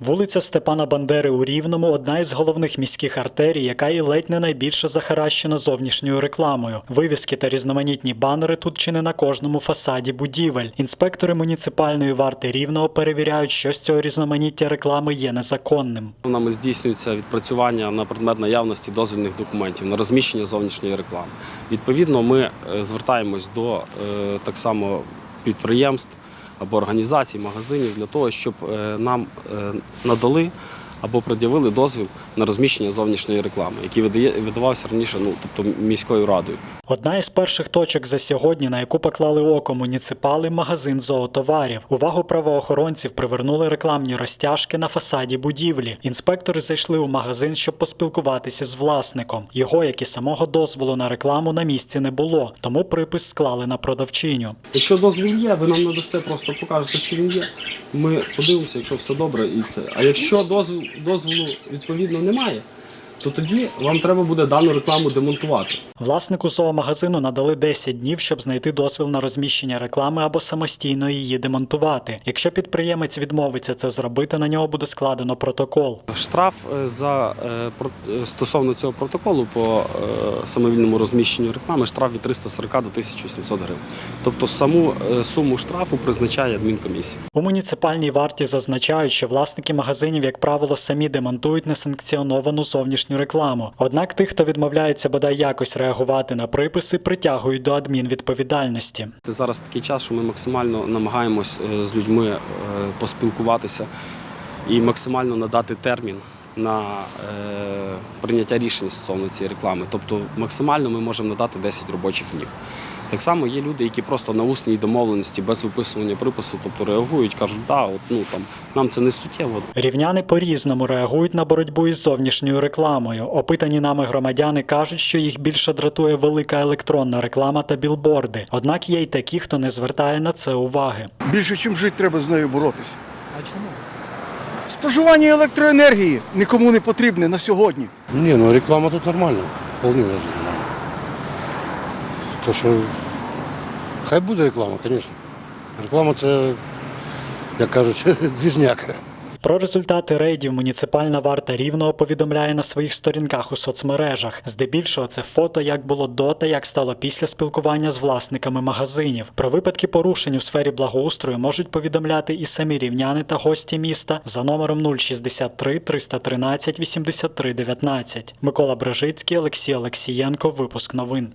Вулиця Степана Бандери у Рівному одна із головних міських артерій, яка і ледь не найбільше захаращена зовнішньою рекламою. Вивіски та різноманітні банери тут чи не на кожному фасаді будівель. Інспектори муніципальної варти Рівного перевіряють, що з цього різноманіття реклами є незаконним. Нами здійснюється відпрацювання на предмет наявності дозвільних документів на розміщення зовнішньої реклами. Відповідно, ми е, звертаємось до е, так само підприємств або організацій, магазинів для того, щоб е, нам е, надали або пред'явили дозвіл на розміщення зовнішньої реклами, який видає, видавався раніше, ну тобто міською радою. Одна із перших точок за сьогодні, на яку поклали око муніципали, магазин зоотоварів. Увагу правоохоронців привернули рекламні розтяжки на фасаді будівлі. Інспектори зайшли у магазин, щоб поспілкуватися з власником. Його, як і самого дозволу на рекламу, на місці не було, тому припис склали на продавчиню. Якщо дозвіл є, ви нам надасте, просто покажете, що він є. Ми подивимося, якщо все добре, і це. А якщо дозволу, дозволу відповідно немає, то тоді вам треба буде дану рекламу демонтувати. Власнику зоомагазину надали 10 днів, щоб знайти дозвіл на розміщення реклами або самостійно її демонтувати. Якщо підприємець відмовиться це зробити, на нього буде складено протокол. Штраф е, за е, про- е, стосовно цього протоколу по самовільному розміщенню реклами штраф від 340 до 1700 гривень. Тобто саму суму штрафу призначає адмінкомісія. У муніципальній варті зазначають, що власники магазинів, як правило, самі демонтують несанкціоновану зовнішню рекламу. Однак тих, хто відмовляється бодай якось реагувати на приписи, притягують до адмінвідповідальності. Зараз такий час, що ми максимально намагаємось е, з людьми е, поспілкуватися і максимально надати термін на е, прийняття рішень стосовно цієї реклами. Тобто максимально ми можемо надати 10 робочих днів. Так само є люди, які просто на усній домовленості без виписування припису, тобто реагують, кажуть, да, от ну там нам це не суттєво. Рівняни по-різному реагують на боротьбу із зовнішньою рекламою. Опитані нами громадяни кажуть, що їх більше дратує велика електронна реклама та білборди. Однак є й такі, хто не звертає на це уваги. Більше, чим жити, треба з нею боротися. А чому? Споживання електроенергії нікому не потрібне на сьогодні. Ні, ну реклама тут нормальна, вполне даже нормально. То, що хай буде реклама, звісно. Реклама це, як кажуть, двіжняка. Про результати рейдів муніципальна варта рівного повідомляє на своїх сторінках у соцмережах. Здебільшого це фото, як було до та як стало після спілкування з власниками магазинів. Про випадки порушень у сфері благоустрою можуть повідомляти і самі рівняни та гості міста за номером 063 313 83 19. Микола Брежицький, Олексій Олексієнко. Випуск новин.